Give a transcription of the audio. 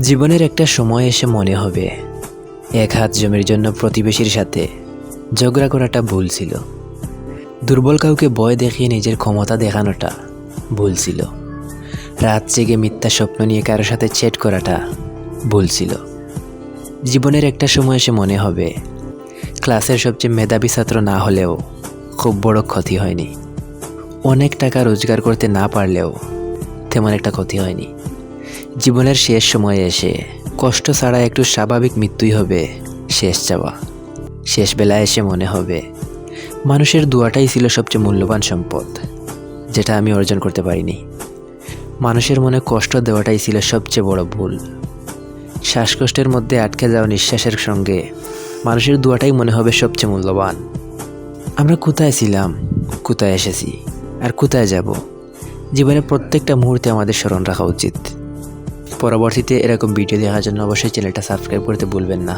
জীবনের একটা সময় এসে মনে হবে। এক হাত জমির জন্য প্রতিবেশীর সাথে ঝগড়া করাটা ভুল ছিল। দুর্বল কাউকে ভয় দেখিয়ে নিজের ক্ষমতা দেখানোটা ভুল ছিল। রাত জেগে মিথ্যা স্বপ্ন নিয়ে কারোর সাথে চেট করাটা ভুল ছিল। জীবনের একটা সময় এসে মনে হবে, ক্লাসের সবচেয়ে মেধাবী ছাত্র না হলেও খুব বড় ক্ষতি হয়নি। অনেক টাকা রোজগার করতে না পারলেও তেমন একটা ক্ষতি হয়নি। জীবনের শেষ সময়ে এসে কষ্ট ছাড়া একটু স্বাভাবিক মৃত্যুই হবে শেষ যাওয়া শেষ বেলায় এসে মনে হবে, মানুষের দুয়াটাই ছিল সবচেয়ে মূল্যবান সম্পদ, যেটা আমি অর্জন করতে পারিনি। মানুষের মনে কষ্ট দেওয়াটাই ছিল সবচেয়ে বড় ভুল। শ্বাসকষ্টের মধ্যে আটকে যাওয়া নিঃশ্বাসের সঙ্গে মানুষের দুয়াটাই মনে হবে সবচেয়ে মূল্যবান। আমরা কোথায় ছিলাম, কোথায় এসেছি, আর কোথায় যাব, জীবনের প্রত্যেকটা মুহূর্তে আমাদের স্মরণ রাখা উচিত। পরবর্তীতে এরকম ভিডিও দেখার জন্য অবশ্যই চ্যানেলটা সাবস্ক্রাইব করতে ভুলবেন না।